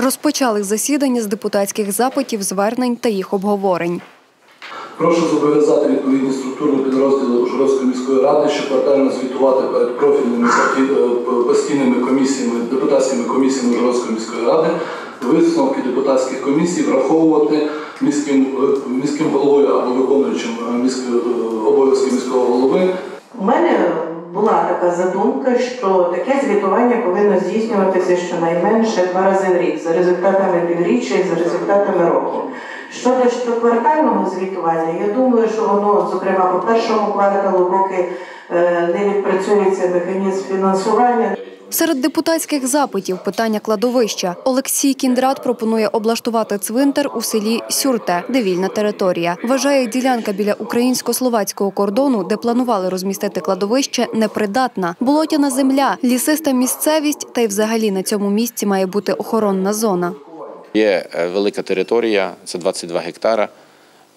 Розпочали засідання з депутатських запитів, звернень та їх обговорень. Прошу зобов'язати відповідні структурні підрозділи Ужгородської міської ради, щоквартально звітувати перед профільними е, постійними комісіями, депутатськими комісіями Ужгородської міської ради. Висновки депутатських комісій враховувати міським, е, міським головою або виконуючим задумка, що таке звітування повинно здійснюватися щонайменше два рази в рік за результатами півріччя і за результатами року. Щодо щоквартального звітування, я думаю, що воно, зокрема, по першому кварталу, поки е, не відпрацюється механізм фінансування, Серед депутатських запитів питання кладовища. Олексій Кіндрат пропонує облаштувати цвинтар у селі Сюрте, де вільна територія. Вважає, ділянка біля українсько-словацького кордону, де планували розмістити кладовище, непридатна. Болотяна земля, лісиста місцевість, та й взагалі на цьому місці має бути охоронна зона. Є е, велика територія, це 22 гектара.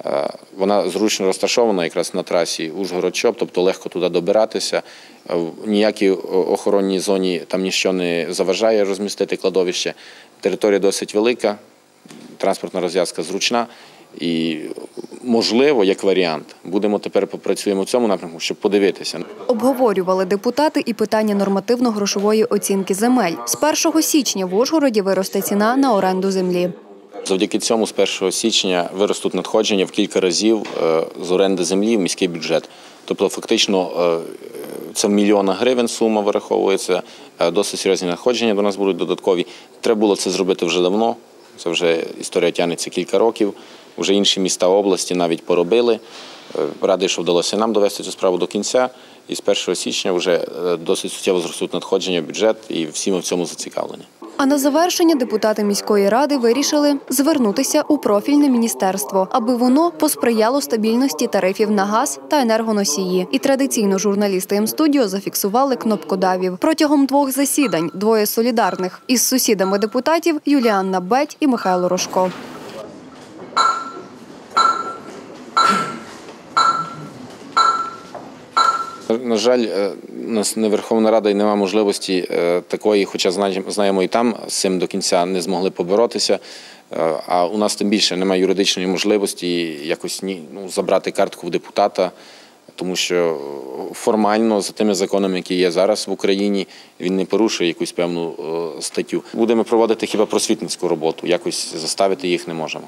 Е, Вона зручно розташована якраз на трасі Ужгород-Чоп, тобто легко туди добиратися. Е, в Ніякій охоронній зоні там ніщо не заважає розмістити кладовище. Територія досить велика, транспортна розв'язка зручна. І, можливо, як варіант, будемо тепер попрацюємо в цьому напрямку, щоб подивитися. Обговорювали депутати і питання нормативно-грошової оцінки земель. З 1 січня в Ужгороді виросте ціна на оренду землі. Завдяки цьому з 1 січня виростуть надходження в кілька разів е, з оренди землі в міський бюджет. Тобто, фактично, е, це в мільйонах гривень сума вираховується. е, Досить серйозні надходження до нас будуть додаткові. Треба було це зробити вже давно. Це вже історія тягнеться кілька років. Вже інші міста області навіть поробили. Е, Радий, що вдалося нам довести цю справу до кінця. І з 1 січня вже е, досить суттєво зростуть надходження в бюджет, і всі ми в цьому зацікавлені. А на завершення депутати міської ради вирішили звернутися у профільне міністерство, аби воно посприяло стабільності тарифів на газ та енергоносії. І традиційно журналісти М-студіо зафіксували кнопкодавів. Протягом двох засідань двоє солідарних із сусідами депутатів Юліанна Беть і Михайло Рожко. На жаль, е, нас не Верховна Рада і немає можливості е, такої, хоча знаємо- і там з цим до кінця не змогли поборотися. Е, А у нас тим більше немає юридичної можливості якось ну, забрати картку в депутата, тому що формально за тими законами, які є зараз в Україні, він не порушує якусь певну е, статтю. Будемо проводити хіба просвітницьку роботу, якось заставити їх не можемо.